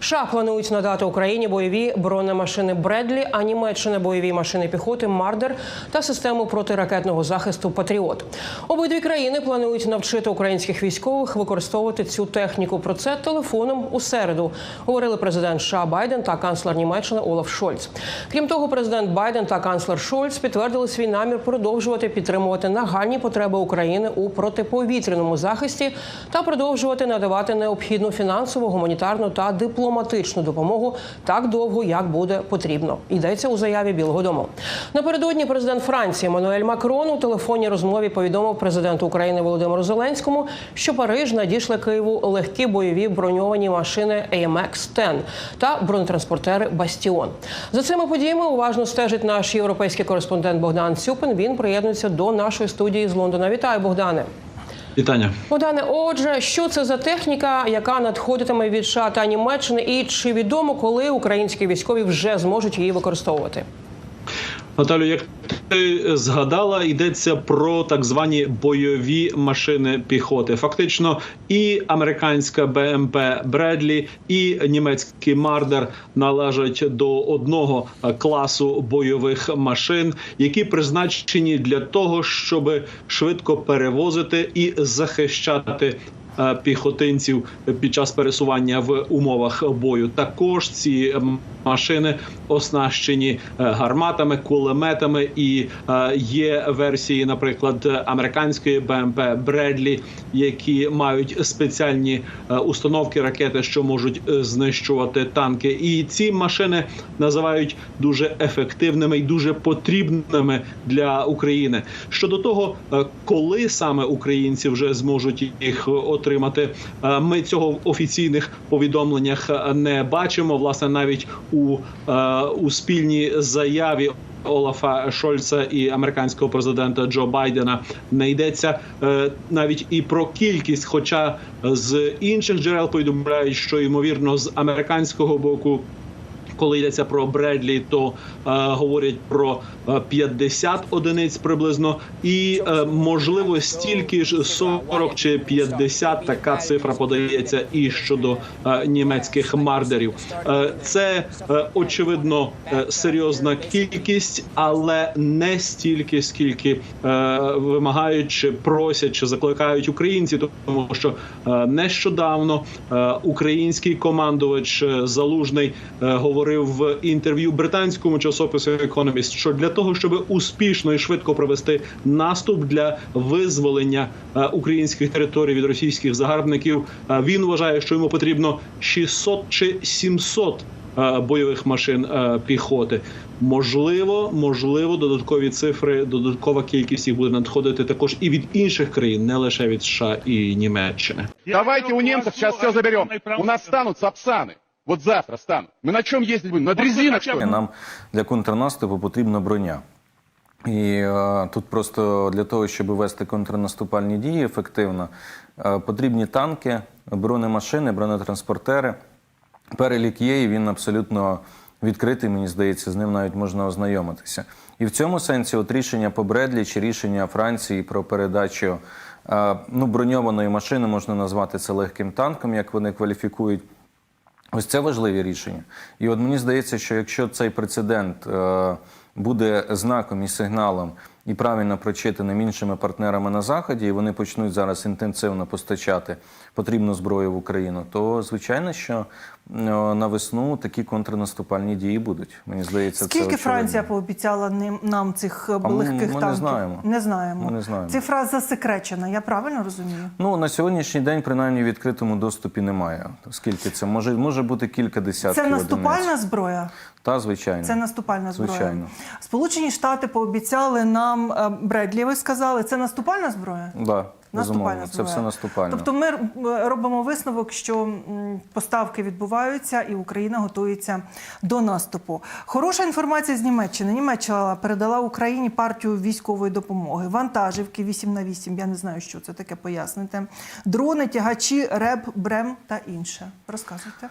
США планують надати Україні бойові бронемашини Бредлі, а Німеччина бойові машини піхоти Мардер та систему протиракетного захисту Патріот. Обидві країни планують навчити українських військових використовувати цю техніку. Про це телефоном у середу говорили президент США Байден та канцлер Німеччини Олаф Шольц. Крім того, президент Байден та канцлер Шольц підтвердили свій намір продовжувати підтримувати нагальні потреби України у протиповітряному захисті та продовжувати надавати необхідну фінансову, гуманітарну та дипломатичну допомогу так довго, як буде потрібно. Йдеться у заяві Білого Дому. Напередодні президент Франції Мануель Макрон у телефонній розмові повідомив президенту України Володимиру Зеленському, що Париж надійшли Києву легкі бойові броньовані машини AMX-10 та бронетранспортери Бастіон. За цими подіями уважно стежить наш європейський кореспондент Богдан Цюпин. Він приєднується до нашої студії з Лондона. Вітаю, Богдане. Вітання. Богдане, отже, що це за техніка, яка надходитиме від США та Німеччини, і чи відомо, коли українські військові вже зможуть її використовувати? Наталю, як ти згадала, йдеться про так звані бойові машини піхоти. Фактично, і американська БМП Бредлі, і німецький Мардер належать до одного класу бойових машин, які призначені для того, щоб швидко перевозити і захищати. Е, Піхотинців під час пересування в умовах бою також ці машини оснащені е, гарматами, кулеметами, і е, є версії, наприклад, американської БМП Бредлі, які мають спеціальні установки ракети, що можуть знищувати танки. І ці машини називають дуже ефективними і дуже потрібними для України. Щодо того, коли саме українці вже зможуть їх отримати, е, ми цього в офіційних повідомленнях е, не бачимо. Власне, навіть у, е, у спільній заяві. Олафа Шольца і американського президента Джо Байдена не йдеться навіть і про кількість. Хоча з інших джерел повідомляють, що ймовірно з американського боку. Коли йдеться про Бредлі, то е, говорять про е, 50 одиниць приблизно, і е, можливо стільки ж 40 чи 50, Така цифра подається і щодо е, німецьких мардерів. Е, це е, очевидно е, серйозна кількість, але не стільки, скільки е, вимагають, чи просять, чи закликають українці, тому що е, нещодавно е, український командувач е, залужний е, говорив в інтерв'ю британському часопису Economist, що для того, щоб успішно і швидко провести наступ для визволення е, українських територій від російських загарбників, е, він вважає, що йому потрібно 600 чи 700 е, бойових машин піхоти. Можливо, можливо, додаткові цифри, додаткова кількість їх буде надходити також і від інших країн, не лише від США і Німеччини. Давайте у немцев сейчас все заберем. У нас станут сапсаны. Вот завтра станут. Мы на чем ездить будем? На дрезинах. Нам для контрнаступу потрібна броня. І е, тут просто для того, щоб вести контрнаступальні дії ефективно, е, потрібні танки, бронемашини, бронетранспортери. Перелік є, і він абсолютно відкритий, мені здається, з ним навіть можна ознайомитися. І в цьому сенсі, от рішення по Бредлі чи рішення Франції про передачу е, ну, броньованої машини можна назвати це легким танком, як вони кваліфікують. Ось це важливі рішення. І от мені здається, що якщо цей прецедент е, буде знаком і сигналом і правильно прочитаним іншими партнерами на заході, і вони почнуть зараз інтенсивно постачати потрібну зброю в Україну, то звичайно, що е, на весну такі контрнаступальні дії будуть. Мені здається, це Скільки очевидно. Франція пообіцяла нам цих е, А легких ми не танків? знаємо. Не знаємо. Ми не знаємо. Цифра засекречена, я правильно розумію? Ну на сьогоднішній день, принаймні, в відкритому доступі немає. Скільки це може може бути кілька десятків. Це наступальна одиниць. зброя. Та звичайно. Це наступальна зброя. Звичайно. Сполучені Штати пообіцяли нам е, Бредлі. Ви сказали, це наступальна зброя? Да, Наступальна. Це все наступально. Тобто ми робимо висновок, що поставки відбуваються, і Україна готується до наступу. Хороша інформація з Німеччини. Німеччина передала Україні партію військової допомоги, вантажівки 8 на 8, Я не знаю, що це таке. Поясните. Дрони, тягачі, РЕБ, БРЕМ та інше. Розказуйте.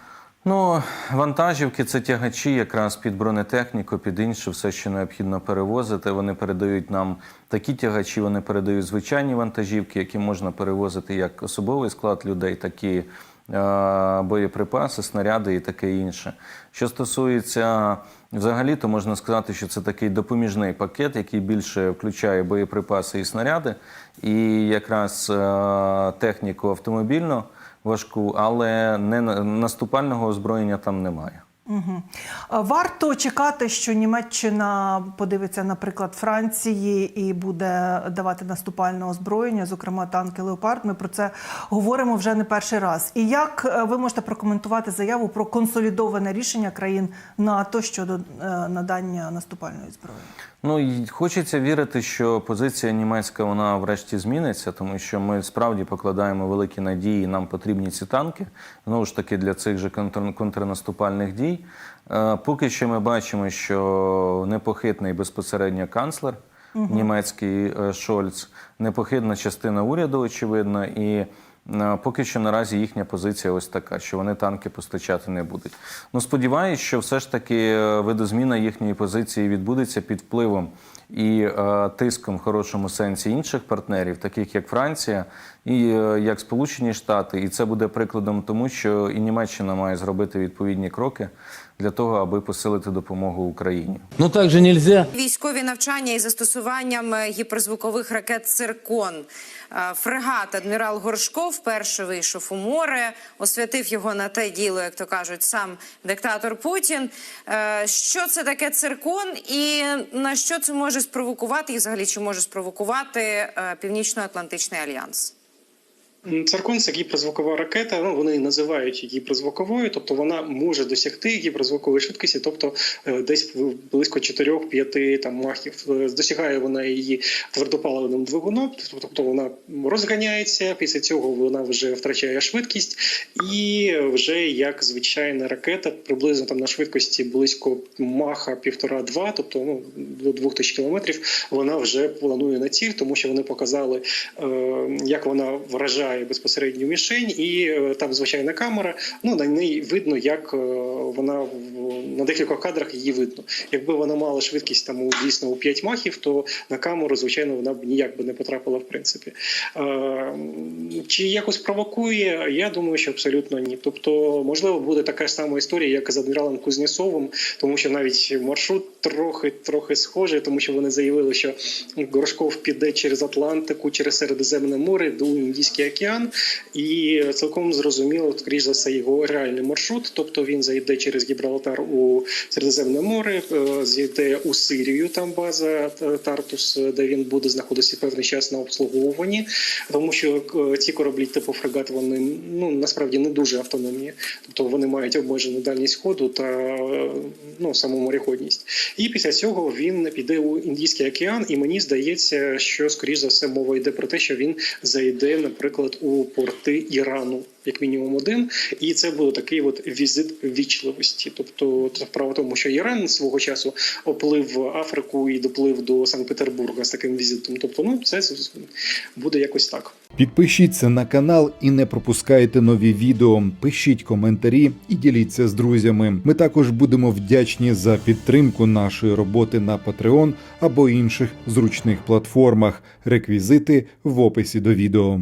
Ну, вантажівки це тягачі якраз під бронетехніку, під інше, все, що необхідно перевозити. Вони передають нам такі тягачі, вони передають звичайні вантажівки, які можна перевозити як особовий склад людей, так і е, боєприпаси, снаряди і таке інше. Що стосується взагалі, то можна сказати, що це такий допоміжний пакет, який більше включає боєприпаси і снаряди, і якраз е, техніку автомобільну важку, але не на- наступального озброєння там немає. Угу. Варто чекати, що Німеччина подивиться, наприклад, Франції і буде давати наступальне озброєння, зокрема танки Леопард. Ми про це говоримо вже не перший раз. І як е, ви можете прокоментувати заяву про консолідоване рішення країн НАТО щодо е, надання наступальної зброї? Ну і хочеться вірити, що позиція німецька вона врешті зміниться, тому що ми справді покладаємо великі надії. Нам потрібні ці танки знову ж таки для цих же контр- контрнаступальних дій. Е, Поки що ми бачимо, що непохитний безпосередньо канцлер німецький е, Шольц, непохитна частина уряду, очевидно, і поки що наразі їхня позиція ось така, що вони танки постачати не будуть. Ну сподіваюсь, що все ж таки е, видозміна їхньої позиції відбудеться під впливом і е, тиском в хорошому сенсі інших партнерів, таких як Франція, і е, як Сполучені Штати. І це буде прикладом тому, що і Німеччина має зробити відповідні кроки для того, аби посилити допомогу Україні. Но также нельзя Військові навчання із застосуванням е, гіперзвукових ракет «Циркон». Фрегат адмірал Горшков вперше вийшов у море, освятив його на те діло, як то кажуть, сам диктатор Путін. Що це таке циркон і на що це може спровокувати, і взагалі чи може спровокувати е, Північно-Атлантичний альянс? Циркон це гіперзвукова ракета. Ну вони називають її гіперзвуковою, тобто вона може досягти гіперзвукової швидкості, тобто е, десь близько 4-5 там махів. Е, Досягає вона її твердопаливним двигуном, тобто вона розганяється. Після цього вона вже втрачає швидкість, і вже як звичайна ракета, приблизно там на швидкості близько маха півтора-два, тобто ну до 2000 кілометрів, вона вже планує на ціль, тому що вони показали, е, як вона вражає безпосередню мішень, і е, там звичайна камера. Ну на неї видно, як е, вона на декількох кадрах її видно. Якби вона мала швидкість там у дійсно у 5 махів, то на камеру, звичайно, вона б ніяк би не потрапила в принципі. Е, Чи якось провокує? Я думаю, що абсолютно ні. Тобто, можливо, буде така ж сама історія, як з адміралом Кузнєцовим, тому що навіть маршрут трохи трохи схожий, тому що вони заявили, що Горшков піде через Атлантику, через Середземне море до Індійський океан, і цілком зрозуміло, скоріш за все, його реальний маршрут. Тобто він зайде через Гібралтар у Середземне море, е, зайде у Сирію, там база Тартус, де він буде знаходитися певний час на обслуговуванні, тому що е, ці кораблі типу фрегат вони ну насправді не дуже автономні, тобто вони мають обмежену дальність ходу та е, ну саму. І після цього він піде у Індійський океан, і мені здається, що скоріш за все мова йде про те, що він зайде, наприклад, у порти Ірану, як мінімум один, і це буде такий от візит вічливості. Тобто, справа тому, що Іран свого часу оплив Африку і доплив до Санкт-Петербурга з таким візитом. Тобто, ну це буде якось так. Підпишіться на канал і не пропускайте нові відео. Пишіть коментарі і діліться з друзями. Ми також будемо вдячні за підтримку нашої роботи на Patreon або інших зручних платформах. Реквізити в описі до відео.